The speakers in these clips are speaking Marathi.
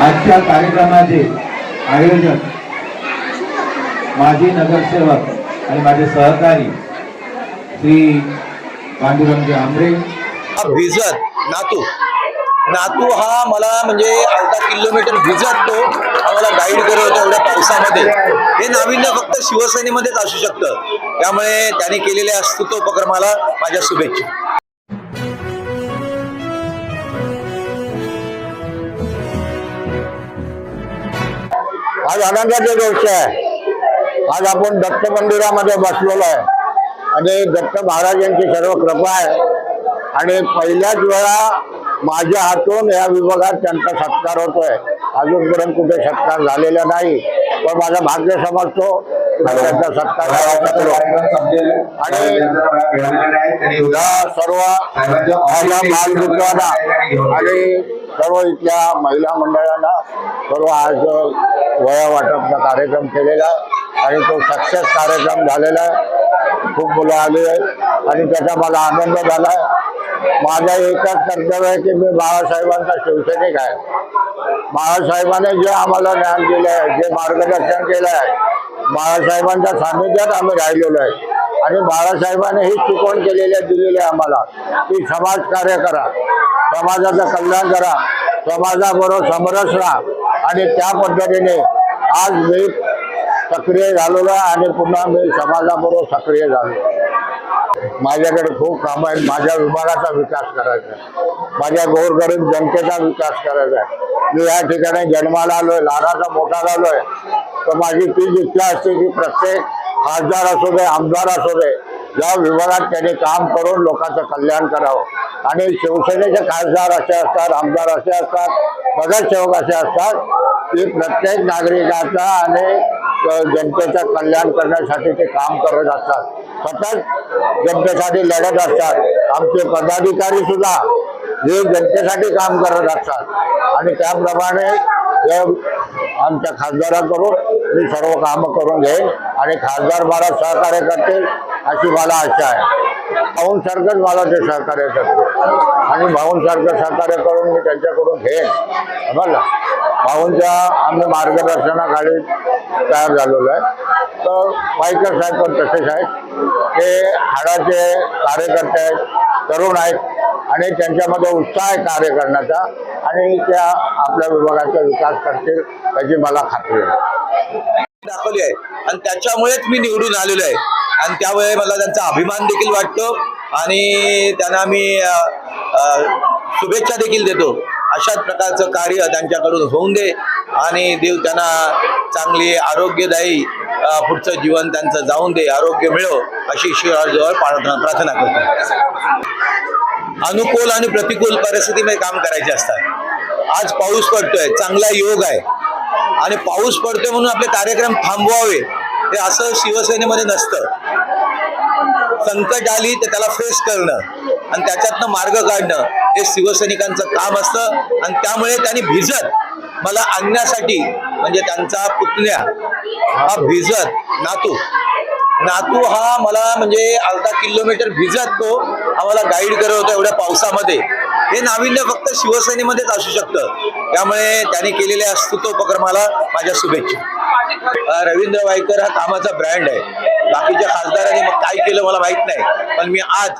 आजच्या कार्यक्रमाचे आयोजक माजी नगरसेवक आणि माझे सहकारी श्री पांडुरंग आंबरे हा भिजत नातू. नातू हा मला म्हणजे अर्धा किलोमीटर भिजत. तो आम्हाला गाईड करत होता एवढ्या पावसामध्ये. हे नाविन्य फक्त शिवसेनेमध्येच असू शकतं. त्यामुळे त्याने केलेल्या स्तुत्व उपक्रमाला माझ्या शुभेच्छा. आज आनंदाची गोष्ट आहे. आज आपण दत्त मंदिरामध्ये बसलेलो आहे. आणि दत्त महाराजांची सर्व कृपा आहे. आणि पहिल्याच वेळा माझ्या हातून या विभागात त्यांचा सत्कार होतोय. अजूनपर्यंत कुठे सत्कार झालेला नाही. पण माझा भाग्य समजतो. त्यांचा सत्कार आणि या सर्व माझ्या बालमित्रांना आणि सर्व इथल्या महिला मंडळांना सर्व आज वया वाटपचा कार्यक्रम केलेला आहे आणि तो सक्सेस कार्यक्रम झालेला आहे. खूप मुलं आली आहेत आणि त्याचा मला आनंद झाला आहे. माझा एकच कर्तव्य आहे की मी बाळासाहेबांचा शिवसैनिक आहे. बाळासाहेबांनी जे आम्हाला ज्ञान दिलं आहे जे मार्गदर्शन केलं आहे बाळासाहेबांच्या सान्निध्यात आम्ही राहिलेलो आहे. आणि बाळासाहेबांनी ही चुकवण केलेली आहे दिलेली आहे आम्हाला की समाज कार्य करा. समाजाचं कल्याण करा. समाजाबरोबर समरस राहा. आणि त्या पद्धतीने आज मी सक्रिय झालेलो आहे आणि पुन्हा मी समाजाबरोबर सक्रिय झालो माझ्याकडे खूप कामं आहेत. माझ्या विभागाचा विकास करायचा आहे. माझ्या गोरगरीब जनतेचा विकास करायचा आहे. मी या ठिकाणी जन्माला आलोय लहानाचा मोठा झालोय. तर माझी तीच इच्छा असते की प्रत्येक खासदार असू दे आमदार असू दे या विभागात त्यांनी काम करून लोकांचं कल्याण करावं. आणि शिवसेनेचे खासदार असे असतात आमदार असे असतात नगरसेवक असे असतात की प्रत्येक नागरिकाचा आणि जनतेचं कल्याण करण्यासाठी ते काम करत असतात. सतत जनतेसाठी लढत असतात. आमचे पदाधिकारी सुद्धा हे जनतेसाठी काम करत असतात. आणि त्याप्रमाणे आमच्या खासदाराकडून मी सर्व कामं करून घेईन. आणि खासदार मला सहकार्य करतील अशी मला आशा आहे. भाऊंसारखंच मला ते सहकार्य करते आणि भाऊंसारखं सहकार्य करून मी त्यांच्याकडून घेईन. समजलं भाऊंच्या आम्ही मार्गदर्शनाखाली तयार झालेलो आहे. तर वाईकर साहेब पण तसेच आहेत. ते हाडाचे कार्यकर्ते आहेत तरुण आहेत. आणि त्यांच्यामध्ये उत्साह आहे कार्य करण्याचा आणि त्या आपल्या विभागाचा विकास करतील याची मला खात्री आहे. दाखवली आहे. आणि त्याच्यामुळेच मी निवडून आलेलो आहे. आणि त्यामुळे मला त्यांचा अभिमान देखील वाटतो. आणि त्यांना मी शुभेच्छा देखील देतो. अशाच प्रकारचं कार्य त्यांच्याकडून होऊन दे. आणि देव त्यांना चांगली आरोग्यदायी पुढचं जीवन त्यांचं जाऊन दे. आरोग्य मिळो अशी ईश्वराजवळ प्रार्थना प्रार्थना करतो. अनुकूल आणि प्रतिकूल परिस्थितीमध्ये काम करायचे असतात. आज पाऊस पडतोय. चांगला योग आहे. आणि पाऊस पडतोय म्हणून आपले कार्यक्रम थांबवावे. हे असं शिवसेनेमध्ये नसतं. संकट आली तर त्याला फेस करणं आणि त्याच्यातनं मार्ग काढणं हे शिवसैनिकांचं काम असतं. आणि त्यामुळे त्यांनी भिजत मला आणण्यासाठी म्हणजे त्यांचा पुतण्या हा भिजत नातू. नातू हा मला म्हणजे अर्धा किलोमीटर भिजत तो. आम्हाला गाईड करत होता एवढ्या पावसामध्ये. हे नाविन्य फक्त शिवसेनेमध्येच असू शकतं. त्यामुळे त्यांनी केलेल्या स्तुत्व उपक्रमाला माझ्या शुभेच्छा. रवींद्र वायकर हा कामाचा ब्रँड आहे. बाकीच्या खासदारांनी मग काय केलं मला माहीत नाही. पण मी आज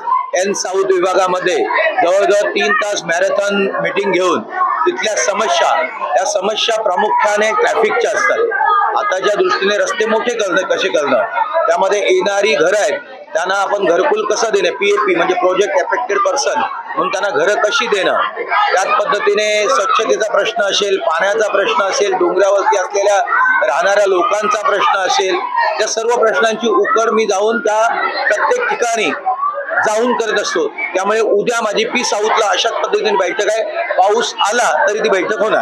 एन साऊथ विभागामध्ये जवळजवळ तीन तास मॅरेथॉन मीटिंग घेऊन तिथल्या समस्या या समस्या प्रामुख्याने ट्रॅफिकच्या असतात. आताच्या दृष्टीने रस्ते मोठे करणं कसे करणं त्यामध्ये येणारी घरं आहेत त्यांना आपण घरकुल कसं देणं पी ए पी म्हणजे प्रोजेक्ट एफेक्टेड पर्सन म्हणून त्यांना घरं कशी देणं? त्याच पद्धतीने स्वच्छतेचा प्रश्न असेल पाण्याचा प्रश्न असेल डोंगरावरती असलेल्या राहणाऱ्या लोकांचा प्रश्न असेल त्या सर्व प्रश्नांची उकड मी जाऊन त्या प्रत्येक ठिकाणी जाऊन करत असतो. त्यामुळे उद्या माझी पी साऊथला अशाच पद्धतीने बैठक आहे. पाऊस आला तरी ती बैठक होणार.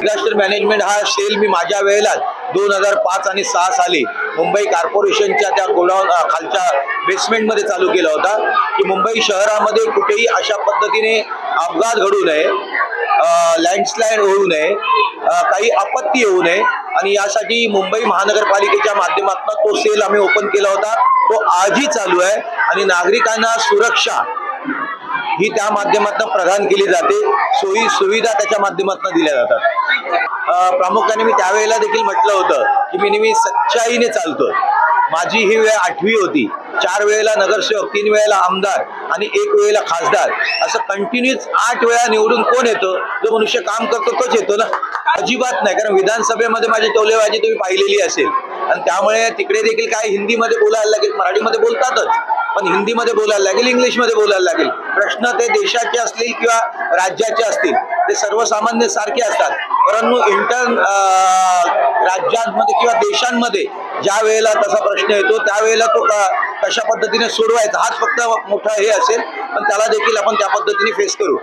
डिझास्टर मॅनेजमेंट हा सेल मी माझ्या वेळेला दोन हजार पाच आणि सहा साली मुंबई कॉर्पोरेशनच्या त्या गोडाऊन खालच्या बेसमेंटमध्ये चालू केला होता की मुंबई शहरामध्ये कुठेही अशा पद्धतीने अपघात घडू नये लँडस्लाईड होऊ नये काही आपत्ती येऊ नये. आणि यासाठी मुंबई महानगरपालिकेच्या माध्यमातून तो सेल आम्ही ओपन केला होता. तो आजही चालू आहे आणि नागरिकांना सुरक्षा ही त्या माध्यमातून प्रदान केली जाते. सोयी सुविधा त्याच्या माध्यमातून दिल्या जातात. प्रामुख्याने मी त्यावेळेला देखील म्हटलं होतं की मी नेहमी सच्चाईने चालतोय. माझी ही वेळ आठवी होती. चार वेळेला नगरसेवक तीन वेळेला आमदार आणि एक वेळेला खासदार. असं कंटिन्यूच आठ वेळा निवडून कोण येतो? जो मनुष्य काम करतो तोच येतो ना? अजिबात नाही. कारण विधानसभेमध्ये माझी टोलेबाजी तुम्ही पाहिलेली असेल. आणि त्यामुळे तिकडे देखील काय हिंदीमध्ये बोलायला लागेल मराठीमध्ये बोलतातच. पण हिंदीमध्ये बोलायला लागेल इंग्लिशमध्ये बोलायला लागेल. प्रश्न ते देशाचे असतील किंवा राज्याचे असतील. ते सर्वसामान्य सारखे असतात. परंतु इंटर राज्यांमध्ये किंवा देशांमध्ये ज्या वेळेला तसा प्रश्न येतो त्यावेळेला तो कशा पद्धतीने सोडवायचा हाच फक्त मोठा हे असेल. पण त्याला देखील आपण त्या पद्धतीने फेस करू.